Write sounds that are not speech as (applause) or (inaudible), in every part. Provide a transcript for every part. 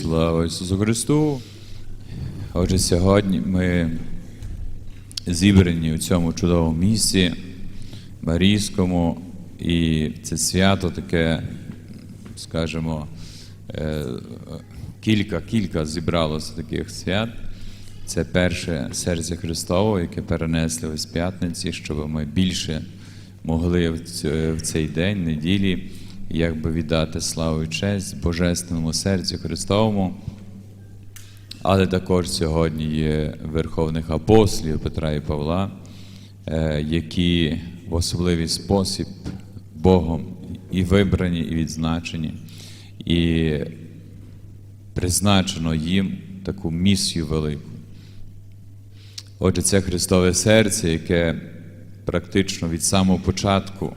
Слава Ісусу Христу! Отже, сьогодні ми зібрані у цьому чудовому місці, Марійському, і це свято таке, скажімо, е, кілька, кілька зібралося таких свят. Це перше серце Христове, яке перенесли ось п'ятниці, щоб ми більше могли в цей день, неділі, якби віддати славу і честь Божественному серцю Христовому. Але також сьогодні є верховних апостолів Петра і Павла, е, які в особливий спосіб Богом і вибрані, і відзначені, і призначено їм таку місію велику. Отже, це Христове серце, яке практично від самого початку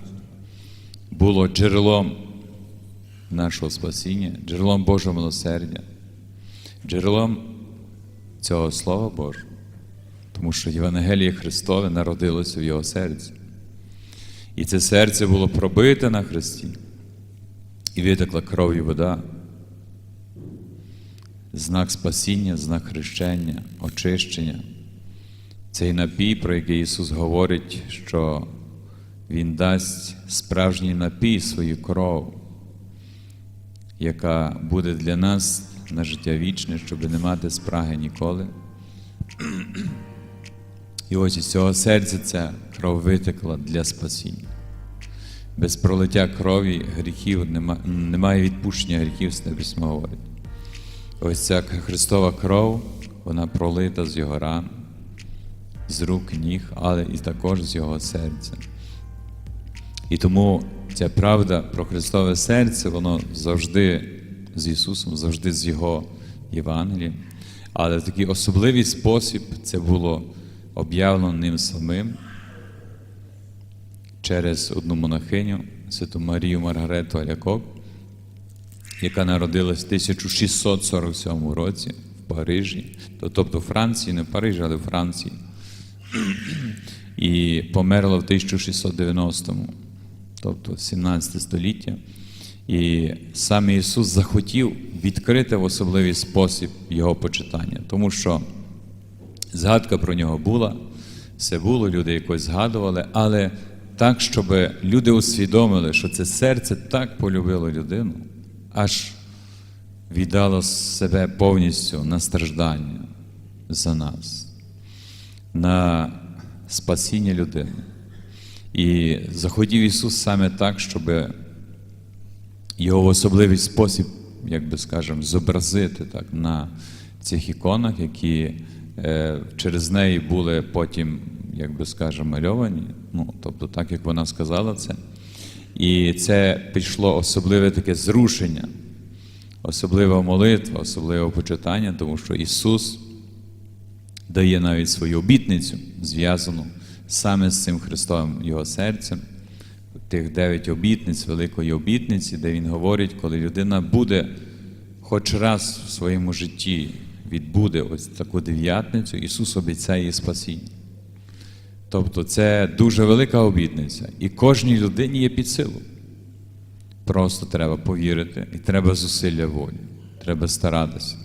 було джерелом нашого спасіння, джерелом Божого милосердя, джерелом цього Слова Божого, тому що Євангеліє Христове народилося в Його серці. І це серце було пробите на Христі, і витекла кров і вода. Знак спасіння, знак хрещення, очищення. Цей напій, про який Ісус говорить, що Він дасть справжній напій свою кров, яка буде для нас на життя вічне, щоб не мати спраги ніколи. І ось із цього серця ця кров витекла для спасіння. Без пролиття крові гріхів нема, немає відпущення гріхів, це письмо говорить. Ось ця Христова кров, вона пролита з його ран, з рук, ніг, але і також з його серця. І тому ця правда про Христове серце, воно завжди з Ісусом, завжди з Його Євангелієм. Але в такий особливий спосіб це було об'явлено ним самим через одну монахиню, Святу Марію Маргарету Алякок, яка народилась в 1647 році в Парижі, тобто в Франції, не в Парижі, але в Франції. (clears throat) І померла в 1690-му, тобто 17 століття. І саме Ісус захотів відкрити в особливий спосіб Його почитання, тому що згадка про нього була, все було, люди якось згадували, але так, щоб люди усвідомили, що це серце так полюбило людину, аж віддало себе повністю на страждання за нас, на спасіння людини. І захотів Ісус саме так, щоб його особливий спосіб, як би скажемо, зобразити так, на цих іконах, які е, через неї були потім, як би скажемо, мальовані. Ну, тобто, так як вона сказала це. І це пішло особливе таке зрушення, особлива молитва, особливе почитання, тому що Ісус дає навіть свою обітницю, зв'язану саме з цим Христовим Його серцем, тих дев'ять обітниць, великої обітниці, де Він говорить, коли людина буде хоч раз в своєму житті відбуде ось таку дев'ятницю, Ісус обіцяє їй спасіння. Тобто це дуже велика обітниця, і кожній людині є під силу. Просто треба повірити, і треба зусилля волі, треба старатися.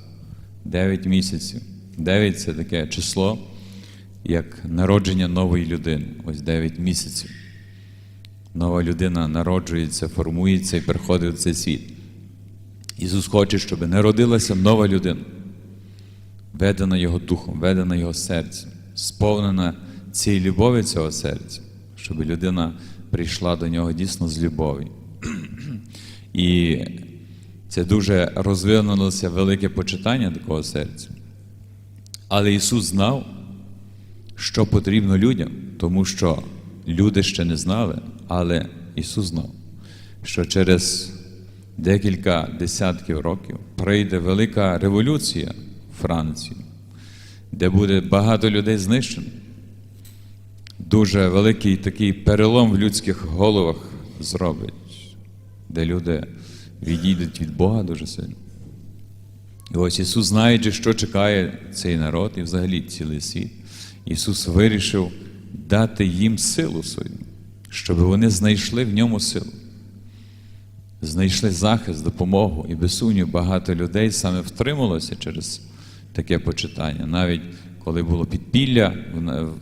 Дев'ять місяців. Дев'ять це таке число, як народження нової людини. Ось дев'ять місяців. Нова людина народжується, формується і приходить в цей світ. Ісус хоче, щоб народилася нова людина, ведена Його духом, ведена Його серцем, сповнена цієї любові цього серця, щоб людина прийшла до нього дійсно з любові. І це дуже розвинулося велике почитання такого серця. Але Ісус знав, що потрібно людям, тому що люди ще не знали, але Ісус знав, що через декілька десятків років прийде велика революція в Франції, де буде багато людей знищено. Дуже великий такий перелом в людських головах зробить, де люди відійдуть від Бога дуже сильно. І ось Ісус, знаючи, що чекає цей народ і взагалі цілий світ, Ісус вирішив дати їм силу свою, щоб вони знайшли в ньому силу. знайшли захист, допомогу, і без сумніву багато людей саме втрималося через таке почитання. Навіть коли було підпілля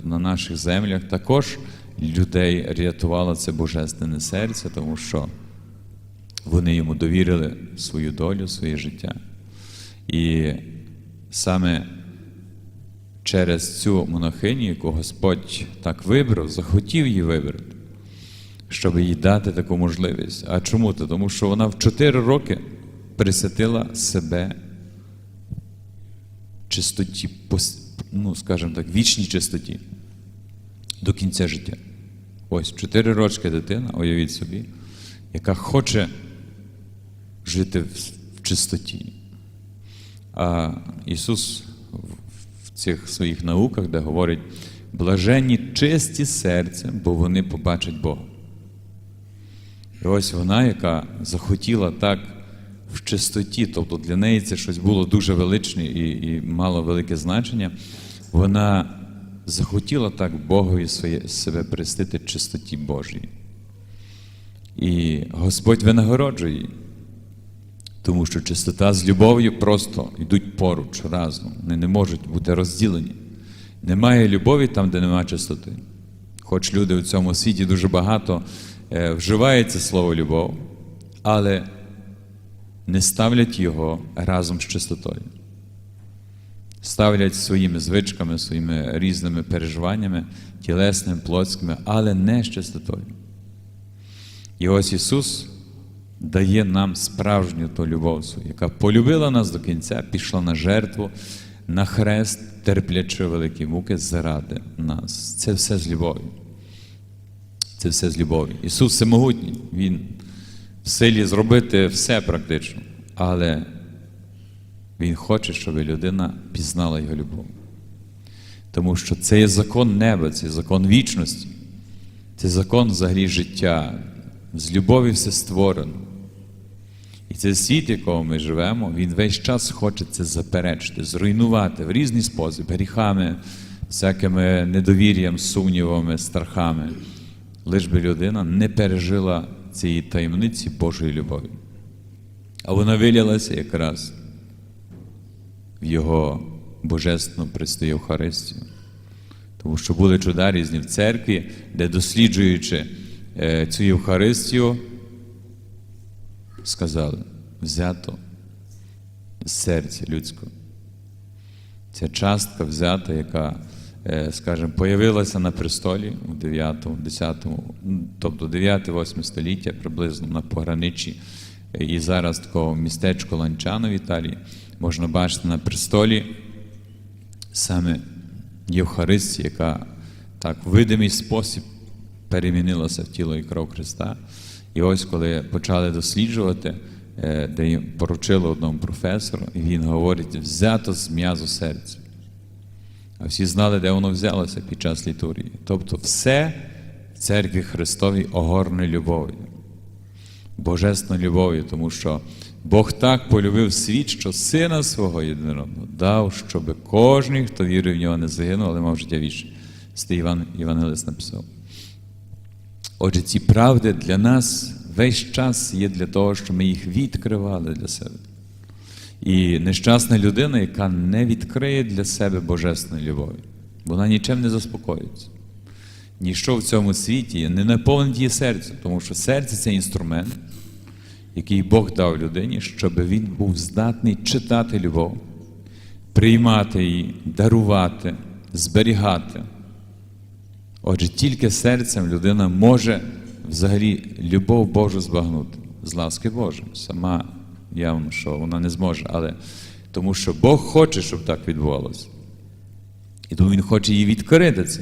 на наших землях, також людей рятувало це божественне серце, тому що вони йому довірили свою долю, своє життя. І саме через цю монахиню, яку Господь так вибрав, захотів її вибрати, щоб їй дати таку можливість. А чому то? Тому що вона в 4 роки присвятила себе чистоті, ну, скажімо так, вічній чистоті до кінця життя. Ось 4 рочки дитина, уявіть собі, яка хоче жити в, чистоті. А Ісус цих своїх науках, де говорить, блаженні чисті серцем, бо вони побачать Бога. І ось вона, яка захотіла так в чистоті, тобто для неї це щось було дуже величне і, і мало велике значення, вона захотіла так Богові своє, себе престити чистоті Божій. І Господь винагороджує її. Тому що чистота з любов'ю просто йдуть поруч разом. Вони не можуть бути розділені. Немає любові там, де немає чистоти. Хоч люди у цьому світі дуже багато е, вживають це слово любов, але не ставлять його разом з чистотою. Ставлять своїми звичками, своїми різними переживаннями, тілесними, плотськими, але не з чистотою. І ось Ісус дає нам справжню ту любов яка полюбила нас до кінця, пішла на жертву, на хрест, терплячи великі муки заради нас. Це все з любові. Це все з любові. Ісус всемогутній, Він в силі зробити все практично, але Він хоче, щоб людина пізнала Його любов. Тому що це є закон неба, це є закон вічності, це закон взагалі життя. З любові все створено. І цей світ, в якому ми живемо, він весь час хоче це заперечити, зруйнувати в різний спосіб, гріхами, всякими недовір'ям, сумнівами, страхами. Лиш би людина не пережила цієї таємниці Божої любові. А вона вилялася якраз в Його божественну Престу Євхаристію. Тому що були чуда різні в церкві, де досліджуючи е, цю Євхаристію, сказали, взято з серця людського. Ця частка взята, яка, е, скажімо, появилася на престолі у 9, 10, тобто 9-8 століття, приблизно на пограничі. Е, І зараз такого містечко Ланчано в Італії можна бачити на престолі саме Євхаристія, яка так в видимий спосіб перемінилася в тіло і кров Христа. І ось коли почали досліджувати, е, де їм поручили одному професору, і він говорить, взято з м'язу серця. А всі знали, де воно взялося під час літургії. Тобто все в церкві Христовій огорне любов'ю, божественною любов'ю, тому що Бог так полюбив світ, що сина свого єдинородного дав, щоб кожен, хто вірив в нього, не загинув, але мав життя вічне. Це Іван Євангелист написав. Отже, ці правди для нас весь час є для того, щоб ми їх відкривали для себе. І нещасна людина, яка не відкриє для себе божественної любові, вона нічим не заспокоїться. Ніщо в цьому світі не наповнить її серце, тому що серце це інструмент, який Бог дав людині, щоб він був здатний читати любов, приймати її, дарувати, зберігати. Отже, тільки серцем людина може взагалі любов Божу збагнути з ласки Божої. Сама явно, що вона не зможе, але тому що Бог хоче, щоб так відбувалося. І тому Він хоче її відкрити це,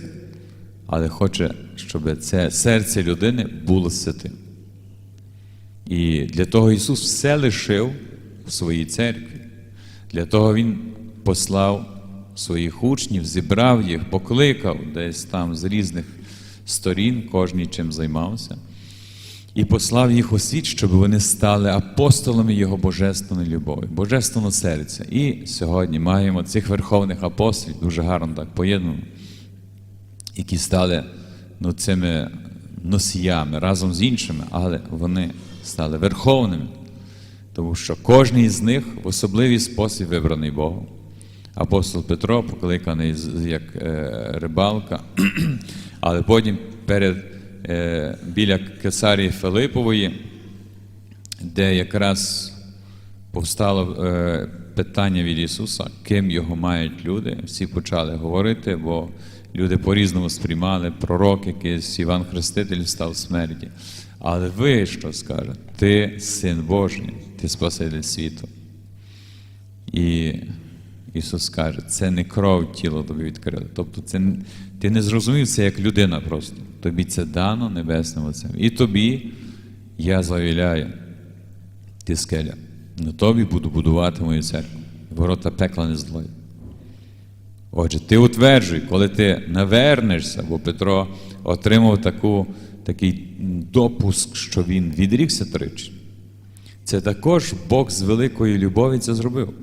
але хоче, щоб це серце людини було святим. І для того Ісус все лишив в своїй церкві. Для того Він послав своїх учнів, зібрав їх, покликав десь там з різних сторін, кожний чим займався, і послав їх у світ, щоб вони стали апостолами Його божественної любові, божественного серця. І сьогодні маємо цих верховних апостолів, дуже гарно так поєднано, які стали ну, цими носіями разом з іншими, але вони стали верховними. Тому що кожен із них в особливий спосіб вибраний Богом. Апостол Петро, покликаний як е, рибалка, (clears throat) але потім перед, е, біля Кесарії Филипової, де якраз повстало е, питання від Ісуса, ким його мають люди. Всі почали говорити, бо люди по-різному сприймали пророк, якийсь Іван Хреститель став смерті. Але ви що скажете? Ти син Божий, ти Спаситель світу. І Ісус каже, це не кров тіло тобі відкрило. Тобто це, ти не зрозумів це як людина просто. Тобі це дано небесним Отцем. І тобі я завіляю, ти скеля. На тобі буду будувати мою церкву. Ворота пекла не злої. Отже, ти утверджуй, коли ти навернешся, бо Петро отримав таку, такий допуск, що він відрікся тричі. Це також Бог з великої любові це зробив.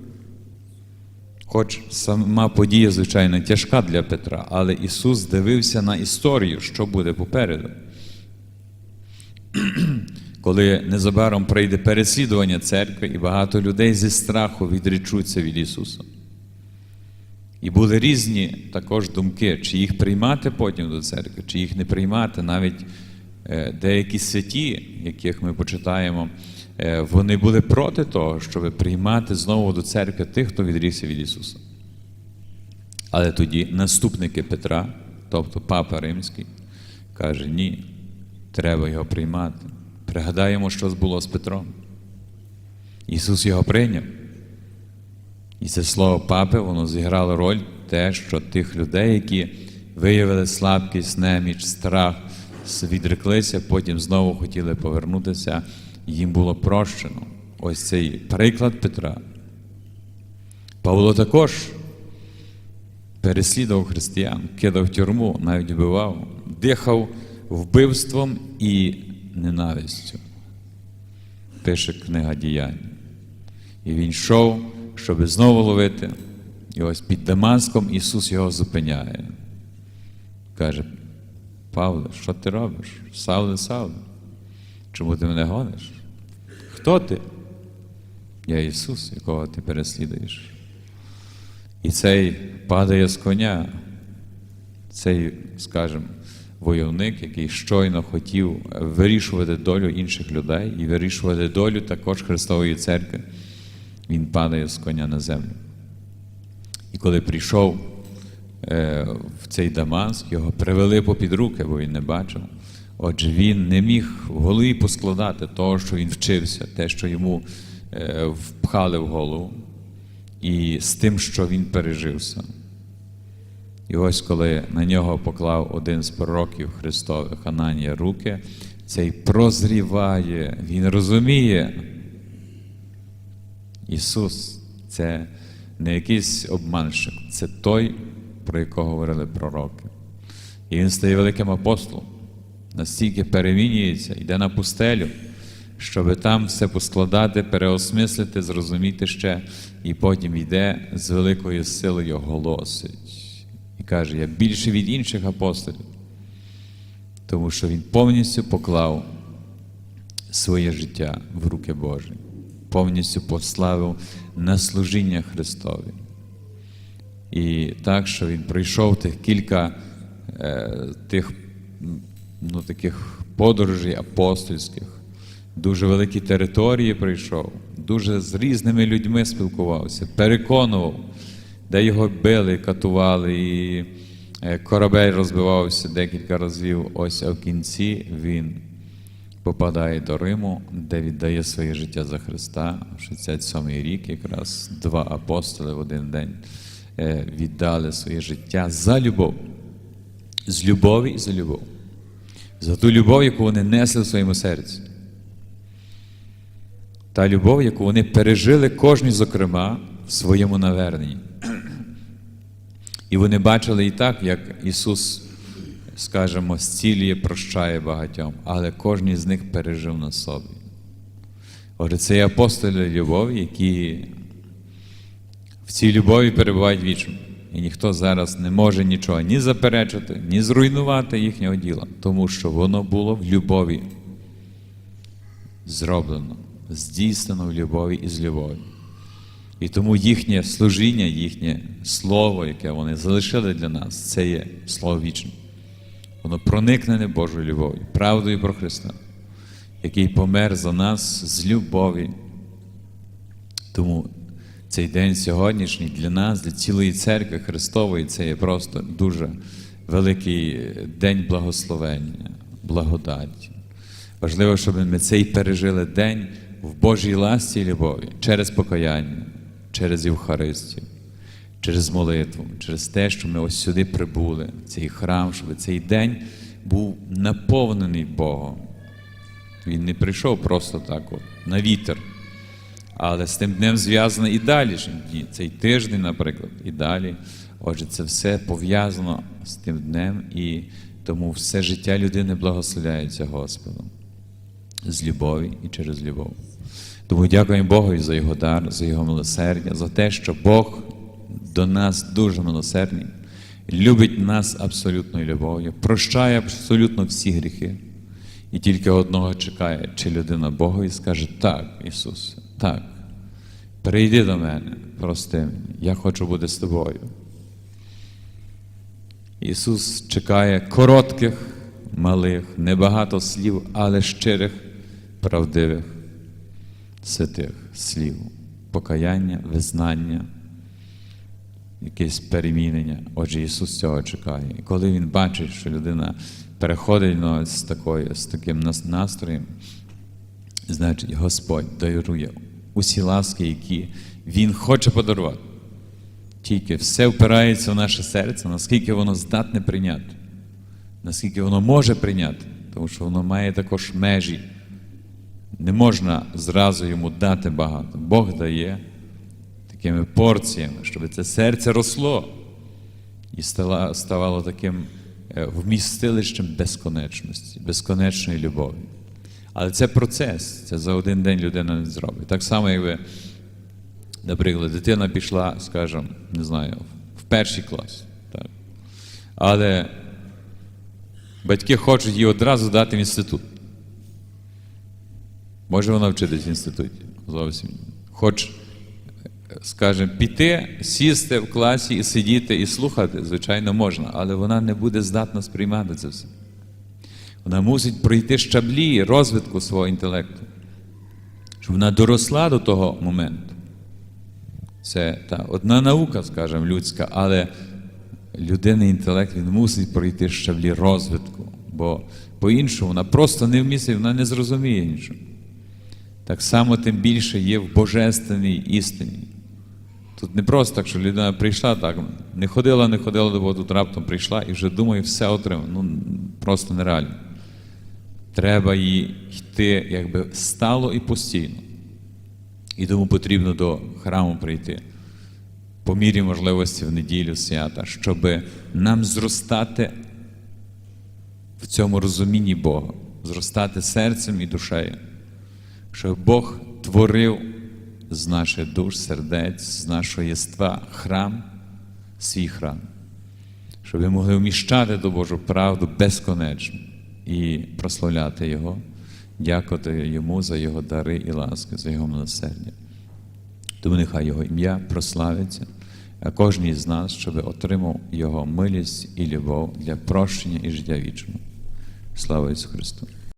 Хоч сама подія, звичайно, тяжка для Петра, але Ісус дивився на історію, що буде попереду. (clears throat) Коли незабаром прийде переслідування церкви, і багато людей зі страху відречуться від Ісуса. І були різні також думки, чи їх приймати потім до церкви, чи їх не приймати. Навіть е, деякі святі, яких ми почитаємо, вони були проти того, щоб приймати знову до церкви тих, хто відрікся від Ісуса. Але тоді наступники Петра, тобто Папа Римський, каже: ні, треба його приймати. Пригадаємо, що було з Петром. Ісус його прийняв. І це слово папи, воно зіграло роль те, що тих людей, які виявили слабкість, неміч, страх, відреклися, потім знову хотіли повернутися, їм було прощено. Ось цей приклад Петра. Павло також переслідував християн, кидав тюрму, навіть вбивав, дихав вбивством і ненавистю. Пише книга діянь. І він йшов, щоб знову ловити. І ось під Дамаском Ісус його зупиняє. Каже: Павле, що ти робиш? Савле, Савле, чому ти мене гониш? Хто ти? Я Ісус, якого ти переслідуєш. І цей падає з коня, цей, скажімо, войовник, який щойно хотів вирішувати долю інших людей і вирішувати долю також Христової церкви, він падає з коня на землю. І коли прийшов е, в цей Дамаск, його привели попід руки, бо він не бачив. Отже, він не міг в голові поскладати того, що він вчився, те, що йому е, впхали в голову, і з тим, що він пережив сам. І ось коли на нього поклав один з пророків Христових Ананія руки, цей прозріває, він розуміє. Ісус це не якийсь обманщик, це той, про якого говорили пророки. І він стає великим апостолом, настільки перемінюється, йде на пустелю, щоб там все поскладати, переосмислити, зрозуміти ще, і потім йде з великою силою голосить. І каже, я більше від інших апостолів, тому що він повністю поклав своє життя в руки Божі, повністю пославив на служіння Христові. І так, що він пройшов тих кілька е, тих ну, таких подорожей апостольських, дуже великі території прийшов, дуже з різними людьми спілкувався, переконував, де його били, катували, і е, корабель розбивався декілька разів. Ось а в кінці він попадає до Риму, де віддає своє життя за Христа. 67-й рік, якраз два апостоли в один день е, віддали своє життя за любов. З любові і за любов. За ту любов, яку вони несли в своєму серці. Та любов, яку вони пережили кожен, зокрема, в своєму наверненні. І вони бачили і так, як Ісус, скажімо, зцілює, прощає багатьом, але кожен з них пережив на собі. Отже, це є апостоли любові, які в цій любові перебувають вічно. І ніхто зараз не може нічого ні заперечити, ні зруйнувати їхнього діла, тому що воно було в любові. зроблено, здійснено в любові і з любові. І тому їхнє служіння, їхнє слово, яке вони залишили для нас, це є слово вічне. Воно проникнене Божою любов'ю, правдою про Христа, який помер за нас з любові. Тому цей день сьогоднішній для нас, для цілої церкви Христової, це є просто дуже великий день благословення, благодаті. Важливо, щоб ми цей пережили день в Божій ласті і любові через покаяння, через Євхаристію, через молитву, через те, що ми ось сюди прибули, в цей храм, щоб цей день був наповнений Богом. Він не прийшов просто так, от, на вітер. Але з тим днем зв'язано і далі дні, цей тиждень, наприклад, і далі. Отже, це все пов'язано з тим днем, і тому все життя людини благословляється Господом з любові і через любов. Тому дякуємо Богу за його дар, за його милосердя, за те, що Бог до нас дуже милосердний, любить нас абсолютною любов'ю, прощає абсолютно всі гріхи. І тільки одного чекає, чи людина Бога і скаже: Так, Ісус, так, прийди до мене, прости мені, я хочу бути з тобою. Ісус чекає коротких, малих, небагато слів, але щирих, правдивих, святих слів, покаяння, визнання, якесь перемінення. Отже, Ісус цього чекає. І коли Він бачить, що людина переходить ну, з, такою, з таким настроєм, значить, Господь дарує усі ласки, які Він хоче подарувати. Тільки все впирається в наше серце, наскільки воно здатне прийняти, наскільки воно може прийняти, тому що воно має також межі. Не можна зразу йому дати багато. Бог дає такими порціями, щоб це серце росло і ставало таким е, вмістилищем безконечності, безконечної любові. Але це процес, це за один день людина не зробить. Так само, як ви, наприклад, дитина пішла, скажімо, не знаю, в перший клас. Так. Але батьки хочуть її одразу дати в інститут. Може вона вчитись в інституті? Зовсім. Хоч, скажімо, піти, сісти в класі і сидіти і слухати, звичайно, можна, але вона не буде здатна сприймати це все. Вона мусить пройти щаблі розвитку свого інтелекту, щоб вона доросла до того моменту. Це та, одна наука, скажімо, людська, але людинний інтелект він мусить пройти щаблі розвитку, бо по-іншому вона просто не вмістить, вона не зрозуміє нічого. Так само тим більше є в божественній істині. Тут не просто так, що людина прийшла так, не ходила, не ходила Бога, тут раптом прийшла і вже думає, все отримав. Ну, просто нереально. Треба їй йти якби стало і постійно. І тому потрібно до храму прийти. По мірі можливості в неділю свята, щоб нам зростати в цьому розумінні Бога, зростати серцем і душею, щоб Бог творив з наших душ, сердець, з нашого єства храм, свій храм, щоб ми могли вміщати до Божу правду безконечно і прославляти Його, дякувати Йому за Його дари і ласки, за Його милосердя. Тому нехай Його ім'я прославиться, а кожен з нас, щоб отримав Його милість і любов для прощення і життя вічного. Слава Ісусу Христу!